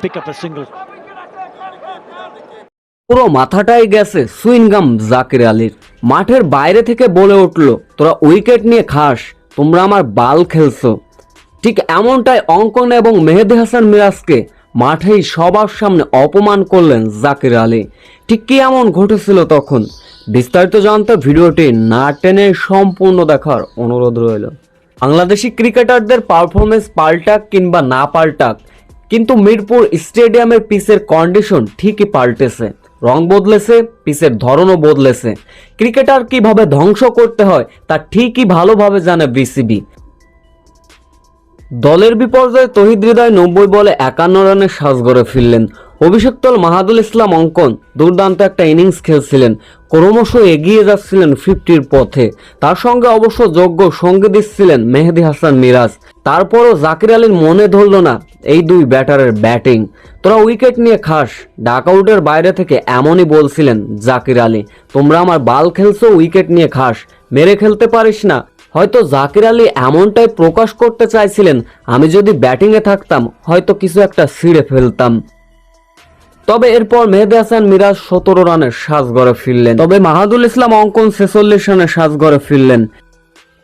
pick up a single. পুরো মাথাটাই গেছে সুইনগাম জাকির আলীর। মাঠের বাইরে থেকে বলে উঠল, তোরা উইকেট নিয়ে খাস, তোমরা আমার বাল খেলছো। ঠিক এমনটাই অঙ্কন এবং মেহেদি হাসান মিরাজকে মাঠেই সবার সামনে অপমান করলেন জাকির আলী। ঠিক কি এমন ঘটেছিল তখন? বিস্তারিত জানতে ভিডিওটি না টেনে সম্পূর্ণ দেখার অনুরোধ রইল। বাংলাদেশি ক্রিকেটারদের পারফরমেন্স পাল্টাক কিংবা না পাল্টাক কিন্তু মিরপুর স্টেডিয়ামের পিচের কন্ডিশন ঠিকই পাল্টেছে। রং বদলেছে, পিচের ধরনও বদলেছে। ক্রিকেটার কীভাবে ধ্বংস করতে হয় তা ঠিকই ভালোভাবে জানে বিসিবি। দলের বিপর্যয়ে তহিদ হৃদয় নব্বই বলে একান্ন রানের সাজ গড়ে ফিরলেন অভিষেক্তল মাহাদুল ইসলাম অঙ্কন দুর্দান্ত একটা ইনিংস খেলছিলেন। ক্রমশ এগিয়ে যাচ্ছিলেন ফিফটির পথে। তার সঙ্গে অবশ্য যোগ্য সঙ্গে দিচ্ছিলেন মেহেদি হাসান মিরাজ। তারপরও জাকির আলীর মনে ধরল না এই দুই ব্যাটারের ব্যাটিং। তোরা উইকেট নিয়ে খাস, ডাক আউটের বাইরে থেকে এমনই বলছিলেন জাকির আলী। তোমরা আমার বাল খেলছো, উইকেট নিয়ে খাস, মেরে খেলতে পারিস না। হয়তো জাকির আলী এমনটাই প্রকাশ করতে চাইছিলেন, আমি যদি ব্যাটিংয়ে থাকতাম, হয়তো কিছু একটা ছিঁড়ে ফেলতাম। তবে এরপর মেহেদি হাসান মিরাজ সতেরো রানের সাজ গড়ে ফিরলেন। তবে মাহাদুল ইসলাম অঙ্কন ছেচল্লিশ রানের সাজ গড়ে ফিরলেন।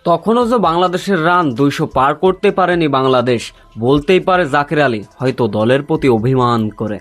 তখনও যে বাংলাদেশের রান দুইশো পার করতে পারেনি বাংলাদেশ, বলতেই পারে জাকির আলী, হয়তো দলের প্রতি অভিমান করে।